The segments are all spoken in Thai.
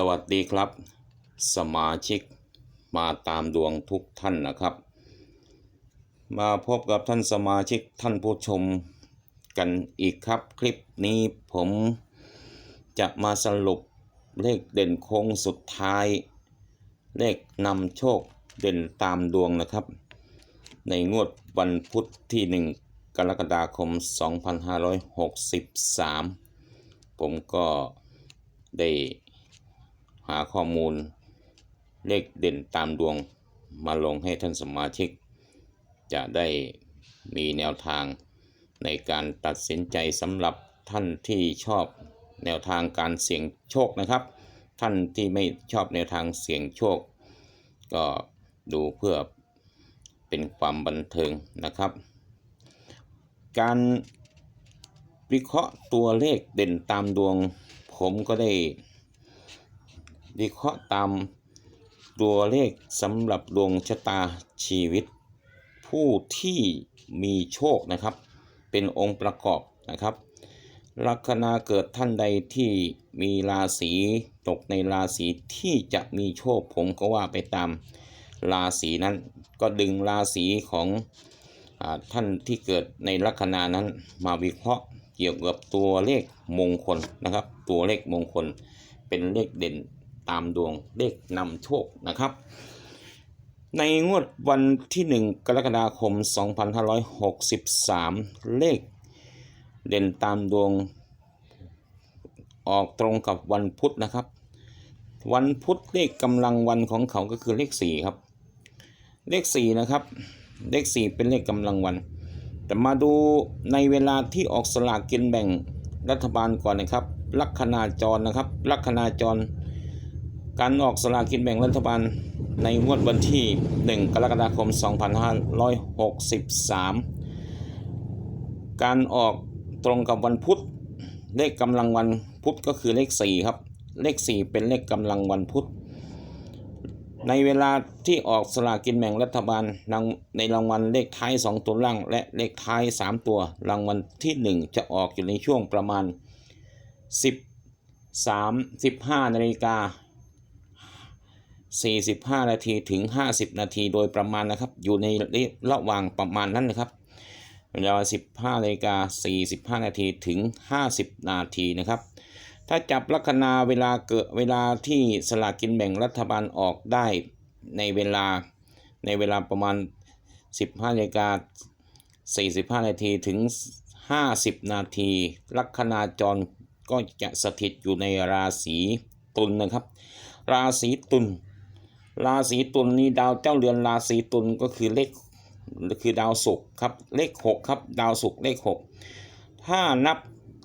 สวัสดีครับ สมาชิกมาตามดวงทุกท่านนะครับ มาพบกับท่านสมาชิกท่านผู้ชมกันอีกครับ คลิปนี้ผมจะมาสรุปเลขเด่นโค้งสุดท้าย เลขนำโชคเด่นตามดวงนะครับ ในงวดวันพุธที่ 1 กรกฎาคม 2563 ผมก็ได้ หาข้อมูล เลขเด่นตามดวงมาลงให้ท่านสมาชิก จะได้มีแนวทางในการตัดสินใจสำหรับท่านที่ชอบแนวทางการเสี่ยงโชคนะครับ ท่านที่ไม่ชอบแนวทางเสี่ยงโชค ก็ดูเพื่อเป็นความบันเทิงนะครับ การวิเคราะห์ตัวเลขเด่นตามดวง ผมก็ได้ วิเคราะห์ตามตัวเลขสำหรับดวงชะตาชีวิต ผู้ที่มีโชคนะครับ เป็นองค์ประกอบนะครับ ลัคนาเกิดท่านใดที่มีราศีตกในราศีที่จะมีโชคผมก็ว่าไปตามราศีนั้น ก็ดึงราศีของอท่านที่เกิดในลัคนานั้นมาวิเคราะห์เกี่ยวกับตัวเลขมงคลนะครับ ตัวเลขมงคลเป็นเลขเด่น ตามดวงเลขนำโชคนะครับ ในงวดวันที่ 1 กรกฎาคม 2563 เลขเด่นตามดวงออกตรงกับวันพุธนะครับ วันพุธเลขกำลังวันของเขาก็คือเลข 4 ครับ เลข 4 นะครับ เลข 4 เป็นเลขกำลังวัน แต่มาดูในเวลาที่ออกสลากกินแบ่งรัฐบาลก่อนนะครับ ลัคนาจรนะครับ ลัคนาจร การออกสลากกินแบ่งรัฐบาลในงวดวันที่ 1 กรกฎาคม 2563 การออกตรงกับวันพุธ เลขกำลังวันพุธก็คือเลข 4 ครับ เลข 4 เป็นเลขกำลังวันพุธ ในเวลาที่ออกสลากกินแบ่งรัฐบาลในรางวัลเลขท้าย 2 ตัวล่าง และเลขท้าย 3 ตัว รางวัลที่ 1 จะออกอยู่ในช่วงประมาณ13 15นาฬิกา 45 นาทีถึง 50 นาทีโดยประมาณนะครับ อยู่ในระหว่างประมาณนั้นนะครับเวลา15นาฬิกา45 นาทีถึง 50 นาทีนะครับ ถ้าจับลัคนาเวลาเกิดเวลาที่สลากกินแบ่งรัฐบาลออกได้ในเวลาในเวลาประมาณ 15นาฬิกา45 นาทีถึง 50 นาที ลัคนาจรก็จะสถิตอยู่ในราศีตุลนะครับ ราศีตุล ราศีตุลนี้ดาวเจ้าเรือนราศีตุลก็คือเลขคือดาวศุกร์ครับเลขหกครับดาวศุกร์เลขหกถ้านับ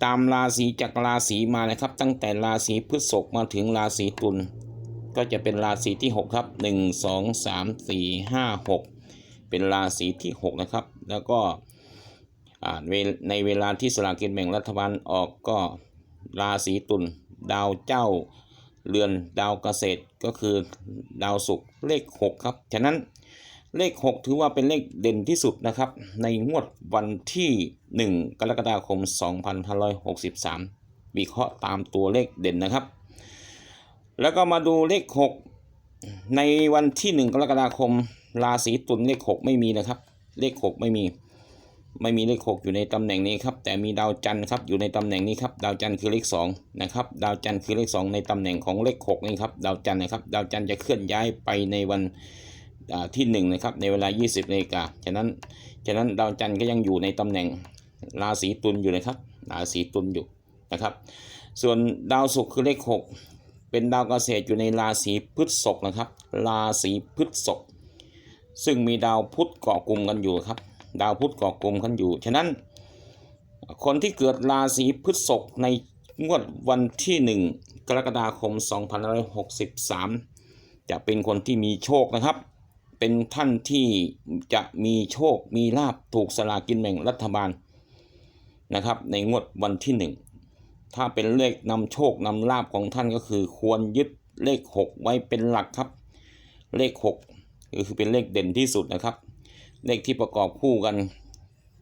ตามราศีจากราศีมานะครับ ตั้งแต่ราศีพฤษภมาถึงราศีตุลก็จะเป็นราศีที่หกครับหนึ่งสองสามสี่ห้าหกเป็นราศีที่หกนะครับ แล้วก็ในเวลาที่สลากกินแบ่งรัฐบาลออกก็ราศีตุลดาวเจ้า เรือนดาวเกษตรก็คือดาวศุกร์เลข 6 ครับ ฉะนั้นเลข 6 ถือว่าเป็นเลขเด่นที่สุดนะครับ ในงวดวันที่ 1 กรกฎาคม 2563 วิเคราะห์ตามตัวเลขเด่นนะครับ แล้วก็มาดูเลข 6 ในวันที่ 1 กรกฎาคม ราศีตุลเลข 6 ไม่มีนะครับ เลข 6 ไม่มี ไม่มีเลข 6 อยู่ในตำแหน่งนี้ครับ แต่มีดาวจันทร์ครับอยู่ในตำแหน่งนี้ครับ ดาวจันทร์คือเลข2นะครับ ดาวจันทร์คือเลข 2 ในตำแหน่งของเลข6นี่ครับ ดาวจันทร์นะครับ ดาวจันทร์จะเคลื่อนย้ายไปในวันอ่าที่1นะครับ ในเวลา 20นาฬิกาฉะนั้น ฉะนั้นดาวจันทร์ก็ยังอยู่ในตำแหน่งราศีตุลอยู่นะครับ ราศีตุลอยู่นะครับ ส่วนดาวศุกร์คือเลข 6 เป็นดาวเกษตรอยู่ในราศีพฤษภนะครับ ราศีพฤษภซึ่งมีดาวพุธเกาะกลุ่มกันอยู่ครับ ดาวพุธเกาะกลุ่มกันอยู่ ฉะนั้น คนที่เกิดราศีพฤษภในงวดวันที่ 1 กรกฎาคม 2563 จะเป็นคนที่มีโชคนะครับ เป็นท่านที่จะมีโชคมีลาบถูกสลากินแบ่งรัฐบาลนะครับ ในงวดวันที่ 1 ถ้าเป็นเลขนำโชคนำลาบของท่านก็คือ ควรยึดเลข 6 ไว้เป็นหลักครับ เลข6ก็คือเป็นเลขเด่นที่สุดนะครับ เลขที่ประกอบคู่กัน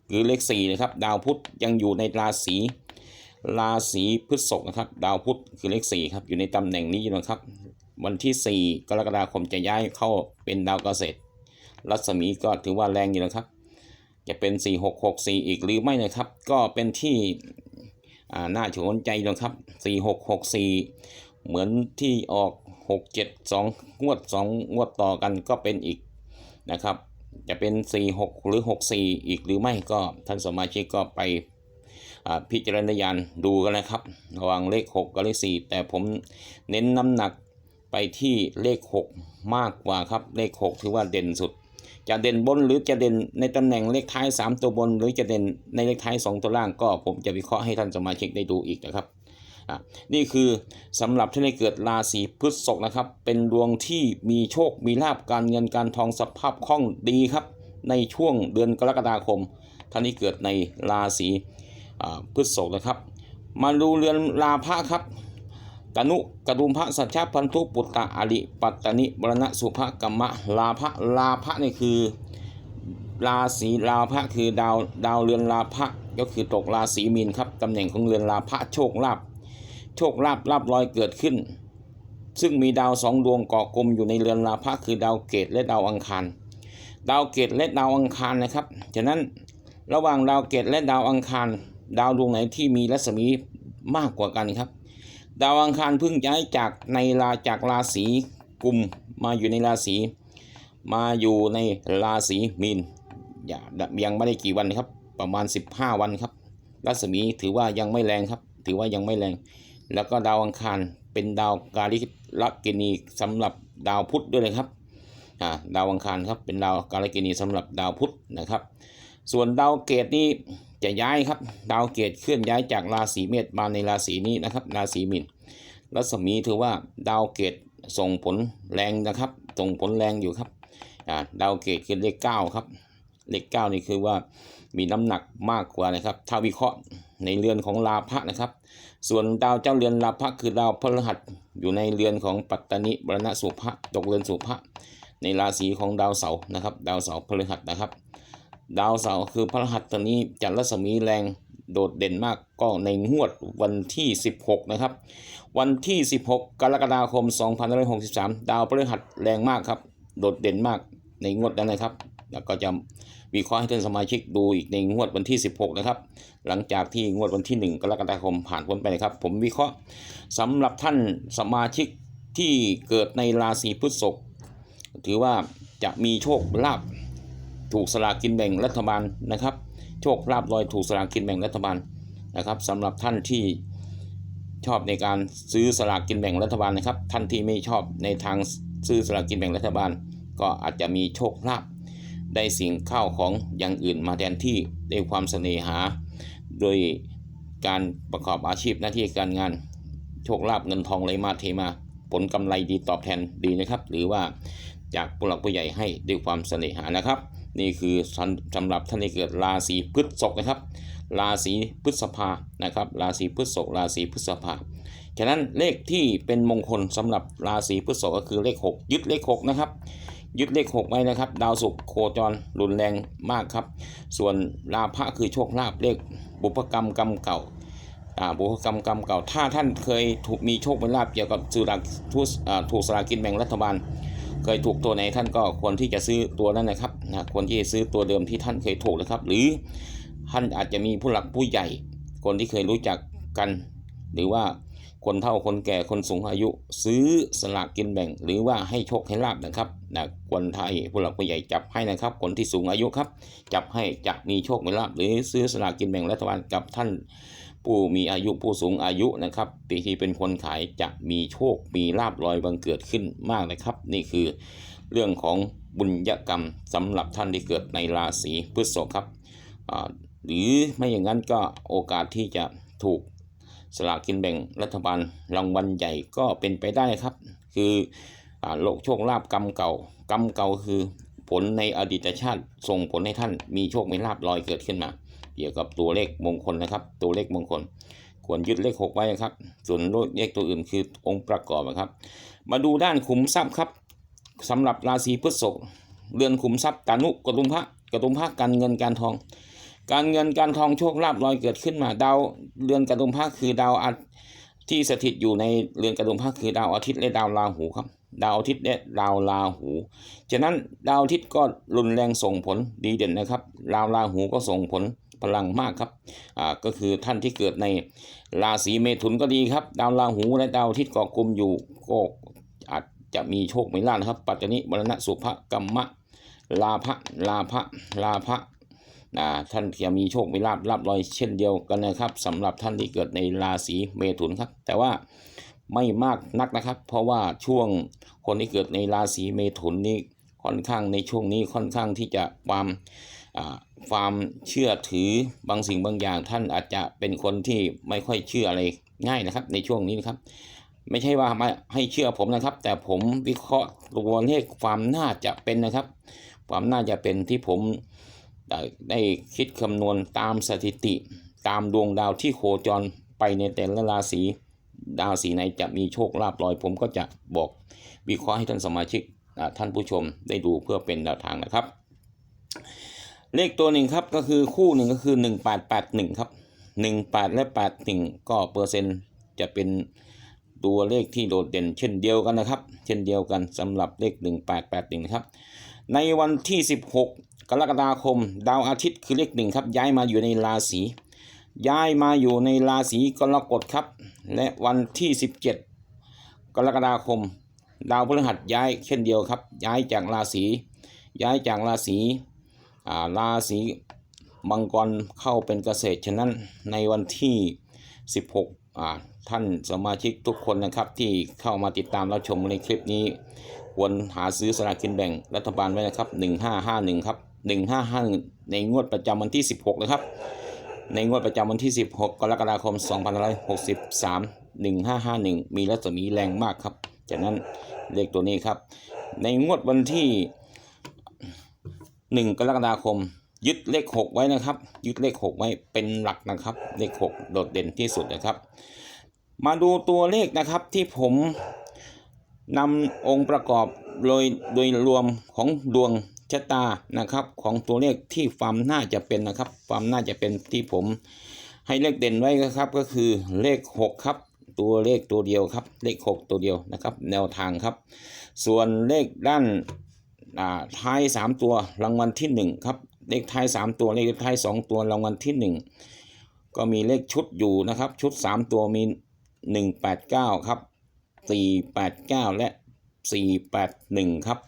คือเลข4นะครับ ดาวพุธยังอยู่ในราศีราศีพฤษภนะครับ ดาวพุธคือเลข4ครับ อยู่ในตำแหน่งนี้นะครับ วันที่ 4 กรกฎาคมจะย้ายเข้าเป็นดาวเกษตร รัศมีก็ถือว่าแรงอยู่นะครับ จะเป็น 4664 อีกหรือไม่นะครับ ก็เป็นที่น่าชวนใจนะครับ 4664 เหมือนที่ออก 672 งวด 2 งวดต่อกันก็เป็นอีกนะครับ จะเป็น 46 หรือ 64 อีกหรือไม่ก็ท่านสมาชิกก็ไปพิจารณญาณดูกันนะครับ ระหว่างเลข 6 กับเลข 4 แต่ผมเน้นน้ำหนักไปที่เลข 6 มากกว่าครับ เลข 6 ถือว่าเด่นสุด จะเด่นบนหรือจะเด่นในตำแหน่งเลขท้าย 3 ตัวบน หรือจะเด่นในเลขท้าย 2 ตัวล่างก็ผมจะวิเคราะห์ให้ท่านสมาชิกได้ดูอีกนะครับ นี่คือสำหรับที่ได้เกิดราศีพฤษภนะครับ เป็นดวงที่มีโชคมีลาบการเงินการทองสภาพคล่องดีครับ ในช่วงเดือนกรกฎาคม ท่านที่เกิดในราศีพฤษภนะครับ มาดูเรือนราพะครับตนุกดุมพระสัจจพันธุปุตตะอริปัตตนิบรณะสุภกรรมะลาภะลาภะนี่คือราศีลาภะคือดาวดาวเรือนลาภะก็คือตกราศีมีนครับตำแหน่งของเรือนลาภะโชคลาภ โชคลาภลาบลอยเกิดขึ้น ซึ่งมีดาวสองดวงก่อกลมอยู่ในเรือนลาภะคือดาวเกตและดาวอังคาร ดาวเกตและดาวอังคารนะครับฉะนั้นระหว่างดาวเกตและดาวอังคาร ดาวดวงไหนที่มีรัศมีมากกว่ากันครับ ดาวอังคารเพิ่งย้ายจากในราจากราศีกุมมาอยู่ในราศีมาอยู่ในราศีมีนอย่ายังไม่ได้กี่วันครับ ประมาณ 15 วันครับ รัศมีถือว่ายังไม่แรงครับ ถือว่ายังไม่แรง แล้วก็ดาวอังคารเป็นดาวกาลิลกินีสำหรับดาวพุธด้วยนะครับดาวอังคารครับเป็นดาวกาลกินีสำหรับดาวพุธนะครับ ส่วนดาวเกตนี้จะย้ายครับ ดาวเกตเคลื่อนย้ายจากราศีเมษมาในราศีนี้นะครับ ราศีมีนรัศมีถือว่าดาวเกตส่งผลแรงนะครับ ส่งผลแรงอยู่ครับดาวเกตคือเลขเก้าครับ เลขเก้านี่คือว่ามีน้ำหนักมากกว่านะครับ ถ้าวิเคราะห์ในเรือนของลาภะนะครับ ส่วนดาวเจ้าเรือนลาภะคือดาวพฤหัสอยู่ในเรือนของปัตตนิบรณะสุภะตกเรือนสุภะในราศีของดาวเสาร์นะครับ ดาวเสาร์พฤหัสนะครับ ดาวเสาร์คือพฤหัสตัวนี้จะรัศมีแรงโดดเด่นมากก็ในงวดวันที่ 16 นะครับ วันที่ 16 กรกฎาคม 2563 ดาวพฤหัสแรงมากครับ โดดเด่นมากในงวดนั้นนะครับ แล้วก็จะวิเคราะห์ให้ท่านสมาชิกดูอีกในงวดวันที่ 16 นะครับ หลังจากที่งวดวันที่ 1 กรกฎาคมผ่านพ้นไปนะครับ ผมวิเคราะห์สำหรับท่านสมาชิกที่เกิดในราศีพฤษภถือว่าจะมีโชคลาภถูกสลากกินแบ่งรัฐบาลนะครับ โชคลาภลอยถูกสลากกินแบ่งรัฐบาลนะครับสำหรับท่านที่ชอบในการซื้อสลากกินแบ่งรัฐบาลนะครับ ท่านที่ไม่ชอบในทางซื้อสลากกินแบ่งรัฐบาล ก็อาจจะมีโชคลาภ ได้สิ่งข้าวของอย่างอื่นมาแทนที่ด้วยความเสน่หา โดยการประกอบอาชีพหน้าที่การงานโชคลาภเงินทองไหลมาเทมา ผลกำไรดีตอบแทนดีนะครับ หรือว่าจากผู้หลักผู้ใหญ่ให้ด้วยความเสน่หานะครับ นี่คือสำหรับท่านที่เกิดราศีพฤษภนะครับ ราศีพฤษภานะครับ ราศีพฤษภราศีพฤษภาฉะนั้นเลขที่เป็นมงคลสำหรับราศีพฤษภก็คือเลข 6 ยึดเลข 6 นะครับ ยึดเลข6ไว้นะครับ ดาวศุกร์โคจรรุนแรงมากครับ ส่วนราภะคือโชคลาภเลขบุพกรรมกรรมเก่าบุพกรรมกรรมเก่า ถ้าท่านเคยถูกมีโชคเป็นลาภเกี่ยวกับสุราทุสถูกสลากินแบ่งรัฐบาล เคยถูกตัวไหนท่านก็ควรที่จะซื้อตัวนั้นนะครับนะควรที่จะซื้อตัวเดิมที่ท่านเคยถูกนะครับ หรือท่านอาจจะมีผู้หลักผู้ใหญ่ คนที่เคยรู้จักกัน หรือว่า คนเฒ่าคนแก่คนสูงอายุ ซื้อสลากกินแบ่ง หรือว่าให้โชคให้ลาบนะครับนะควรไทยผู้หลักผู้ใหญ่จับให้นะครับ คนที่สูงอายุครับ จับให้จะมีโชคมีลาบหรือซื้อสลากกินแบ่งรัฐบาลกับท่านผู้มีอายุผู้สูงอายุนะครับปีที่เป็นคนขายจะมีโชคมีลาบลอยบังเกิดขึ้นมากนะครับ นี่คือเรื่องของบุญยกรรมสำหรับท่านที่เกิดในราศีพฤษภครับหรือไม่อย่างนั้นก็โอกาสที่จะถูก สลากกินแบ่งรัฐบาลรางวัลใหญ่ก็เป็นไปได้ครับ คืออโลกโชคลาภกรรมเก่ากรรมเก่าคือผลในอดีตชาติส่งผลให้ท่านมีโชคมีลาบลอยเกิดขึ้นมา เกี่ยวกับตัวเลขมงคลนะครับ ตัวเลขมงคล ควรยึดเลขหกไว้นะครับ ส่วนเลขตัวอื่นคือองค์ประกอบนะครับ มาดูด้านขุมทรัพย์ครับสำหรับราศีพฤษภเรือนขุมทรัพย์ตานุกระตุมพระกระตุมพระการเงินการทอง การเงินการทองโชคลาภลอยเกิดขึ้นมาดาวเรือนกระดุมพระคือดาวอาที่สถิตอยู่ในเรือนกระดุมพระคือดาวอาทิตย์และดาวราหูครับ ดาวอาทิตย์และดาวราหูฉะนั้นดาวอาทิตย์ก็รุนแรงส่งผลดีเด่นนะครับดาวราหูก็ส่งผลพลังมากครับอ่าก็คือท่านที่เกิดในราศีเมถุนก็ดีครับ ดาวราหูและดาวอาทิตย์กาะกลุ่มอยู่ก็อาจจะมีโชคมีลาภนะครับ ปัจจุบันมรณะสุภกรรมะลาภะลาภะลาภะ นะท่านจะมีโชค มีลาภลาภลอยเช่นเดียวกันนะครับสำหรับท่านที่เกิดในราศีเมถุนครับ แต่ว่าไม่มากนักนะครับ เพราะว่าช่วงคนที่เกิดในราศีเมถุนนี้ค่อนข้างในช่วงนี้ค่อนข้างที่จะความความเชื่อถือบางสิ่งบางอย่าง ท่านอาจจะเป็นคนที่ไม่ค่อยเชื่ออะไรง่ายนะครับ ในช่วงนี้นะครับ ไม่ใช่ว่าม่ให้เชื่อผมนะครับ แต่ผมวิเคราะห์ตัวเลขความน่าจะเป็นนะครับ ความน่าจะเป็นที่ผม ได้คิดคำนวณตามสถิติตามดวงดาวที่โคจรไปในแต่ละราศีดาวสีไหนจะมีโชคลาภลอย ผมก็จะบอกวิเคราะห์ให้ท่านสมาชิกท่านผู้ชมได้ดูเพื่อเป็นแนวทางนะครับ เลขตัวหนึ่งครับก็คือคู่หนึ่งก็คือ 1881 ครับ 18 และ 81 ก็เปอร์เซ็นต์จะเป็นตัวเลขที่โดดเด่นเช่นเดียวกันนะครับ เช่นเดียวกันสำหรับเลข 1881 นะครับ ในวันที่ 16 กรกฎาคม ดาวอาทิตย์คือเลขหนึ่งครับ ย้ายมาอยู่ในราศีย้ายมาอยู่ในราศีกรกฎครับ และวันที่ 17 กรกฎาคม ดาวพฤหัสย้ายเช่นเดียวครับ ย้ายจากราศีย้ายจากราศีราศีมังกรเข้าเป็นเกษตรฉะนั้นในวันที่ 16ท่านสมาชิกทุกคนนะครับที่เข้ามาติดตามรับชมในคลิปนี้ ควรหาซื้อสลากกินแบ่งรัฐบาลไว้นะครับ 1551 ครับ 1551 ในงวดประจำวันที่ 16 นะครับ ในงวดประจำวันที่ 16 กรกฎาคม 2563 1551 มีรัศมีแรงมากครับ จากนั้นเลขตัวนี้ครับ ในงวดวันที่ 1 กรกฎาคม ยึดเลข 6 ไว้นะครับ ยึดเลข 6 ไว้เป็นหลักนะครับ เลข 6 โดดเด่นที่สุดนะครับ มาดูตัวเลขนะครับที่ผมนำองค์ประกอบโดยโดยรวมของดวง ชะตานะครับของตัวเลขที่ความน่าจะเป็นนะครับ ความน่าจะเป็นที่ผม ให้เลขเด่นไว้นะครับก็คือเลข 6 ครับ ตัวเลขตัวเดียวครับ เลข 6 ตัวเดียวนะครับ แนวทางครับ ส่วนเลขด้านท้าย 3 ตัวรางวัลที่ 1 ครับ เลขท้าย 3 ตัวเลขท้าย 2 ตัวรางวัลที่ 1 ก็มีเลขชุดอยู่นะครับ ชุด 3 ตัวมี 189 ครับ 489 และ 481 ครับ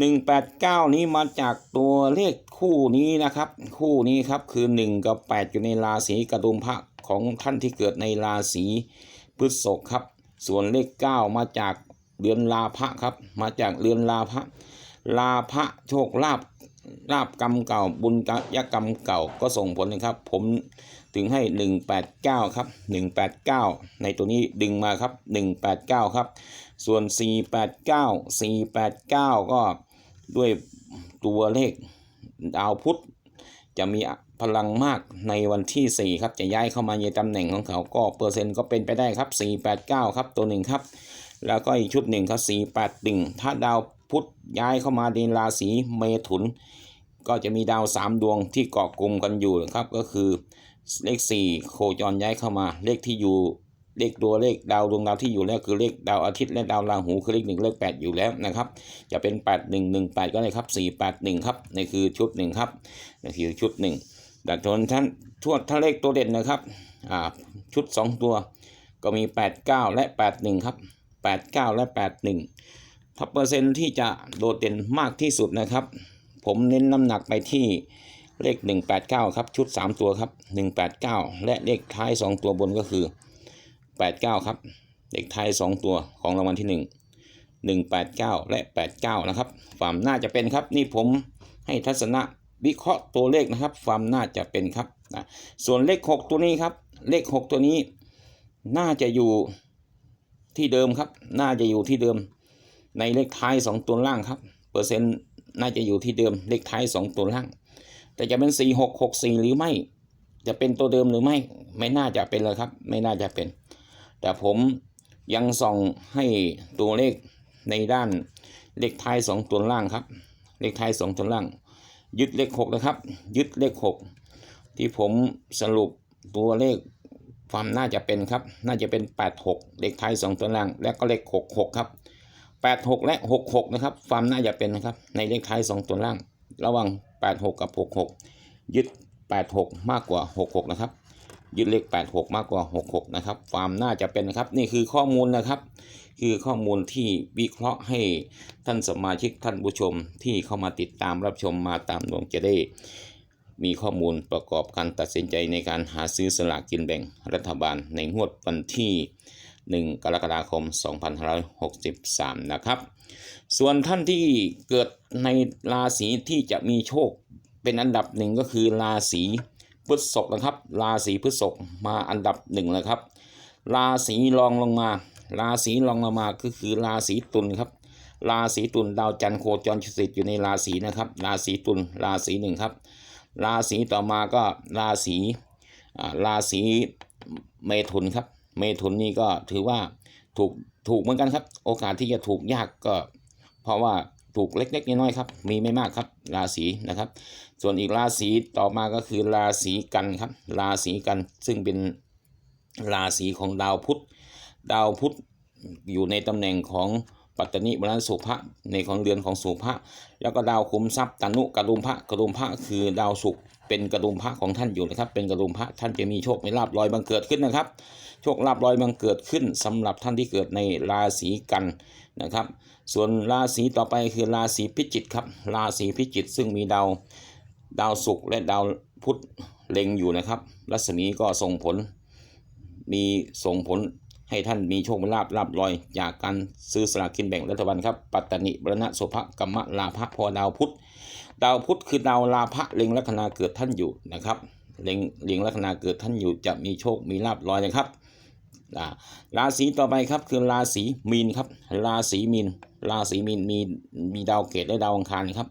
189นี้มาจากตัวเลขคู่นี้นะครับ คู่นี้ครับคือ1กับ8อยู่ในราศีกระดุมพระของท่านที่เกิดในราศีพฤษภครับ ส่วนเลข9มาจากเรือนลาภะครับ มาจากเรือนลาภะลาภะโชคลาภลาภกรรมเก่าบุญกยกรรมเก่าก็ส่งผลนะครับ ผมถึงให้ 189 ครับ 189 ในตัวนี้ดึงมาครับ 189 ครับ ส่วน 489 489 ก็ด้วยตัวเลขดาวพุธจะมีพลังมากในวันที่ 4 ครับ จะย้ายเข้ามาในตำแหน่งของเขาก็เปอร์เซ็นต์ก็เป็นไปได้ครับ 489 ครับตัวหนึ่งครับ แล้วก็อีกชุดหนึ่งครับ 481 ถ้าดาวพุธย้ายเข้ามาในราศีเมถุน ก็จะมีดาว 3 ดวงที่เกาะกลุ่มกันอยู่ครับ ก็คือเลข 4 โคจรย้ายเข้ามาเลขที่อยู่ เลขตัวเลขดาวดวงดาวที่อยู่แล้วคือเลขดาวอาทิตย์และดาวราหูคือเลขหนึ่งเลขแปดอยู่แล้วนะครับ จะเป็นแปดหนึ่งหนึ่งแปดก็ได้ครับสี่แปดหนึ่งครับนี่คือชุดหนึ่งครับนี่คือชุดหนึ่งแต่ทนท่านทวดถ้าเลขตัวเด่นนะครับอ่าชุดสองตัว ก็มีแปดเก้าและแปดหนึ่งครับแปดเก้าและแปดหนึ่งถ้าเปอร์เซ็นต์ที่จะโดดเด่นมากที่สุดนะครับ ผมเน้นน้ำหนักไปที่เลข 189 ครับ ชุด 3 ตัวครับ 189 และเลขท้าย 2 ตัวบนก็คือ 89 ครับเลขท้าย2 ตัวของรางวัลที่ 1 189 และ 89 นะครับความน่าจะเป็นครับ นี่ผมให้ทัศนะวิเคราะห์ตัวเลขนะครับ ความน่าจะเป็นครับนะส่วนเลข 6 ตัวนี้ครับ เลข 6 ตัวนี้ น่าจะอยู่ที่เดิมครับ น่าจะอยู่ที่เดิม ในเลขท้าย 2 ตัวล่างครับ เปอร์เซ็นต์น่าจะอยู่ที่เดิม เลขท้าย 2 ตัวล่าง แต่จะเป็น 4 6 6 4 หรือไม่ จะเป็นตัวเดิมหรือไม่ ไม่น่าจะเป็นเลยครับ ไม่น่าจะเป็น แต่ผมยังส่องให้ตัวเลขในด้านเลขท้าย 2 ตัวล่างครับ เลขท้าย 2 ตัวล่าง ยึดเลข6นะครับ ยึดเลข 6 ที่ผมสรุปตัวเลขความน่าจะเป็นครับ น่าจะเป็น 86 เลขท้าย 2 ตัวล่าง และก็เลข 66 ครับ 86 และ 66 นะครับ ความน่าจะเป็นนะครับ ในเลขท้าย 2 ตัวล่าง ระหว่าง 86 กับ 66 ยึด 86 มากกว่า 66 นะครับ ยึดเลข 86 มากกว่า 66 นะครับความน่าจะเป็นนะครับ นี่คือข้อมูลนะครับ คือข้อมูลที่วิเคราะห์ให้ท่านสมาชิกท่านผู้ชมที่เข้ามาติดตามรับชมมาตามดวงจะได้ มีข้อมูลประกอบการตัดสินใจในการหาซื้อสลากกินแบ่งรัฐบาลในงวดวันที่ 1 กรกฎาคม 2563 นะครับ ส่วนท่านที่เกิดในราศีที่จะมีโชคเป็นอันดับหนึ่งก็คือราศี พฤษภนะครับ ราศีพฤษภมาอันดับหนึ่งแล้วครับ ราศีรองลงมา ราศีรองลงมาก็คือราศีตุลครับ ราศีตุลดาวจันทร์โคจรสิทธิ์อยู่ในราศีนะครับ ราศีตุลราศีหนึ่งครับ ราศีต่อมาก็ราศีอ่าราศีเมถุนครับ เมถุนนี่ก็ถือว่าถูกถูกเหมือนกันครับ โอกาสที่จะถูกยากก็ เพราะว่าถูกเล็กๆน้อยๆครับ มีไม่มากครับ ราศีนะครับ ส่วนอีกราศีต่อมาก็คือราศีกันครับ ราศีกันซึ่งเป็นราศีของดาวพุธ ดาวพุธอยู่ในตำแหน่งของปัตตนิบรันสุภะในของเรือนของสุภะแล้วก็ดาวคุมทรัพย์ตนุกระดุมพระกระดุมพระคือดาวศุกร์เป็นกระดุมพระของท่านอยู่นะครับ เป็นกระดุมพระท่านจะมีโชคมีลาบลอยบังเกิดขึ้นนะครับ โชคลาบลอยบังเกิดขึ้นสำหรับท่านที่เกิดในราศีกันนะครับ ส่วนราศีต่อไปคือราศีพิจิกครับ ราศีพิจิกซึ่งมีดาว ดาวศุกร์และดาวพุธเล็งอยู่นะครับรัศมีก็ส่งผล มีส่งผลให้ท่านมีโชคมีลาบลาบลอย จากการซื้อสลากกินแบ่งรัฐบาลครับ ปัตตนิบรณะโสภกัมมะลาภะพอดาวพุธ ดาวพุธคือดาวลาภะเล็งลัคนาเกิดท่านอยู่นะครับ เล็งเล็งลัคนาเกิดท่านอยู่จะมีโชคมีลาบลอยนะครับราศีต่อไปครับคือราศีมีนครับ ราศีมีน ราศีมีนมีมีดาวเกตและดาวอังคารครับ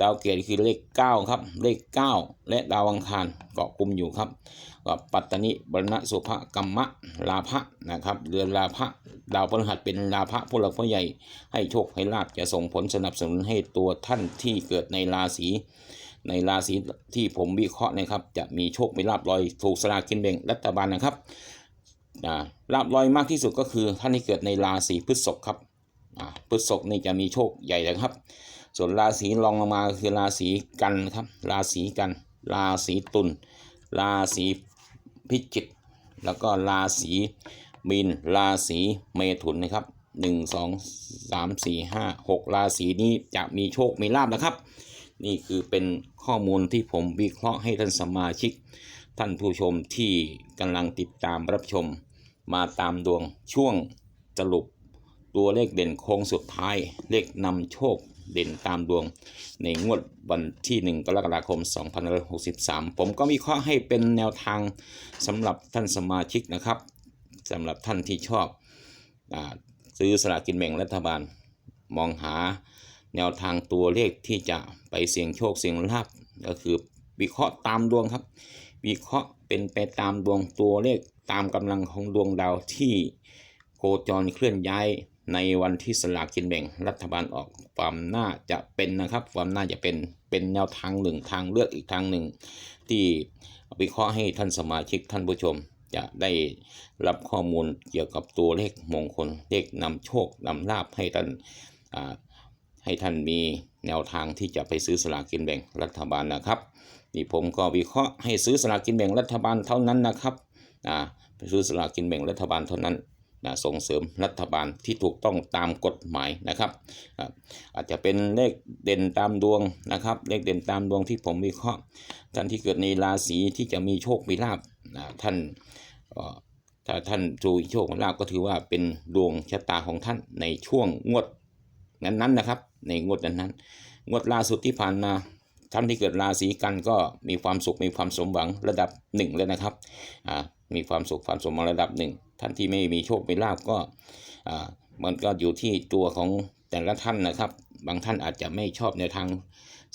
ดาวเกตคือเลข9ครับ เลข 9 และดาวอังคารเกาะกลุ่มอยู่ครับกับปัตตนิบรณสุภกัมมะลาภะนะครับเรือนลาภะดาวพฤหัสเป็นลาภะผู้หลักผู้ใหญ่ให้โชคให้ลาบจะส่งผลสนับสนุนให้ตัวท่านที่เกิดในราศีในราศีที่ผมวิเคราะห์นะครับ จะมีโชคมีลาบลอยถูกสลากกินแบ่งรัฐบาลนะครับลาบลอยมากที่สุดก็คือท่านที่เกิดในราศีพฤษภครับพฤษภนี่จะมีโชคใหญ่เลยครับ ส่วนราศีรองลงมาคือราศีกันครับ ราศีกัน ราศีตุล ราศีพิจิก แล้วก็ราศีมีน ราศีเมถุนนะครับหนึ่งสองสามสี่ห้าหกราศีนี้จะมีโชค มีลาบนะครับ นี่คือเป็นข้อมูลที่ผมวิเคราะห์ให้ท่านสมาชิก ท่านผู้ชมที่กำลังติดตามรับชม มาตามดวงช่วงสรุปตัวเลขเด่นโค้งสุดท้ายเลขนำโชค เด่นตามดวง ในงวดวันที่ 1 กรกฎาคม 2563 ผมก็วิเคราะห์ให้เป็นแนวทางสำหรับท่านสมาชิกนะครับสำหรับท่านที่ชอบอซื้อสลากกินแบ่งรัฐบาล มองหาแนวทางตัวเลขที่จะไปเสี่ยงโชคเสี่ยงลาบก็คือวิเคราะห์ตามดวงครับ วิเคราะห์เป็นไปตามดวงตัวเลขตามกำลังของดวงดาวที่โคจรเคลื่อนย้าย ในวันที่สลากกินแบ่งรัฐบาลออกความน่าจะเป็นนะครับ ความน่าจะเป็นเป็นแนวทางหนึ่งทางเลือกอีกทางหนึ่ง ที่วิเคราะห์ให้ท่านสมาชิกท่านผู้ชม จะได้รับข้อมูลเกี่ยวกับตัวเลขมงคลเลขนำโชคนำลาบให้ท่านให้ท่านมีแนวทางที่จะไปซื้อสลากกินแบ่งรัฐบาลนะครับนี่ผมก็วิเคราะห์ให้ซื้อสลากกินแบ่งรัฐบาลเท่านั้นนะครับอ่าไปซื้อสลากกินแบ่งรัฐบาลเท่านั้น นะส่งเสริมรัฐบาลที่ถูกต้องตามกฎหมายนะครับ อาจจะเป็นเลขเด่นตามดวงนะครับเลขเด่นตามดวงที่ผมวิเคราะห์ท่านที่เกิดในราศีที่จะมีโชคมีลาบนะท่านถ้าท่านจูโชคลาบก็ถือว่าเป็นดวงชะตาของท่านในช่วงงวดนั้นๆนะครับ ในงวดนั้นๆ งวดล่าสุดที่ผ่านมาท่านที่เกิดราศีกันก็มีความสุขมีความสมหวังระดับหนึ่งเลยนะครับมีความสุขความสมหวังระดับหนึ่ง ท่านที่ไม่มีโชคมีลาบก็อ่ามันก็อยู่ที่ตัวของแต่ละท่านนะครับ บางท่านอาจจะไม่ชอบในทาง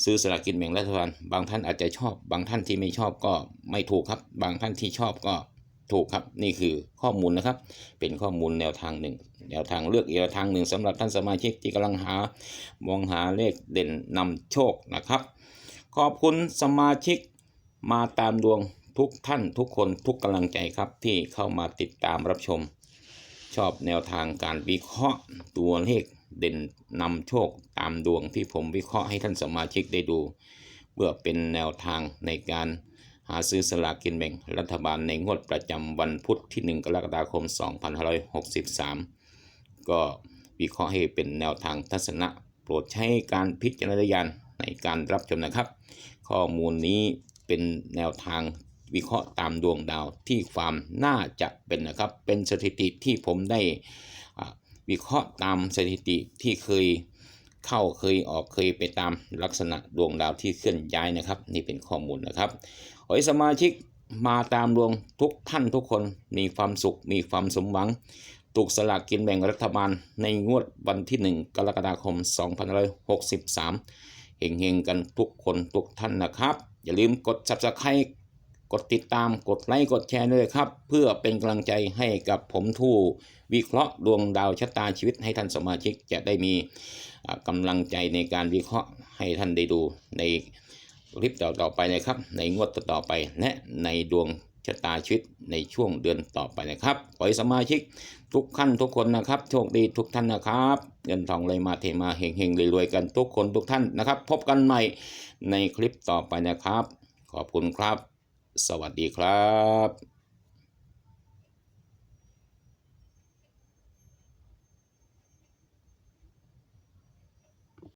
ซื้อสลากกินแบ่งรัฐบาลบางท่านอาจจะชอบ บางท่านที่ไม่ชอบก็ไม่ถูกครับ บางท่านที่ชอบก็ถูกครับ นี่คือข้อมูลนะครับ เป็นข้อมูลแนวทางหนึ่ง แนวทางเลือกอีกทางหนึ่งสำหรับท่านสมาชิกที่กำลังหามองหาเลขเด่นนำโชคนะครับ ขอบคุณสมาชิกมาตามดวง ทุกท่านทุกคนทุกกำลังใจครับที่เข้ามาติดตามรับชม ชอบแนวทางการวิเคราะห์ตัวเลขเด่นนำโชคตามดวงที่ผมวิเคราะห์ให้ท่านสมาชิกได้ดู เพื่อเป็นแนวทางในการหาซื้อสลากกินแบ่งรัฐบาลในงวดประจำวันพุธที่ 1 กรกฎาคม 2563 ก็วิเคราะห์ให้เป็นแนวทางทัศนะ โปรดใช้การพิจารณญาณในการรับชมนะครับ ข้อมูลนี้เป็นแนวทาง วิเคราะห์ตามดวงดาวที่ความน่าจะเป็นนะครับ เป็นสถิติที่ผมได้วิเคราะห์ตามสถิติที่เคยเข้าเคยออกเคยไปตามลักษณะดวงดาวที่เคลื่อนย้ายนะครับ นี่เป็นข้อมูลนะครับขอให้สมาชิกมาตามดวงทุกท่านทุกคนมีความสุขมีความสมหวังถูกสลากกินแบ่งรัฐบาลในงวดวันที่ 1 กรกฎาคม 2563 เฮงๆ กันทุกคนทุกท่านนะครับ อย่าลืมกด subscribe กดติดตามกดไลค์กดแชร์ด้วยครับ เพื่อเป็นกำลังใจให้กับผมทู่วิเคราะห์ดวงดาวชะตาชีวิตให้ท่านสมาชิกจะได้มีกำลังใจในการวิเคราะห์ให้ท่านได้ดูในคลิปต่อๆไปนะครับ ในงวดต่อไปและในดวงชะตาชีวิตในช่วงเดือนต่อไปนะครับขอให้สมาชิกทุกขั้นทุกคนนะครับ โชคดีทุกท่านนะครับเงินทองไหลมาเทมาเฮงเฮงๆรวยๆกันทุกคนทุกท่านนะครับ พบกันใหม่ในคลิปต่อไปนะครับ ขอบคุณครับ สวัสดีครับ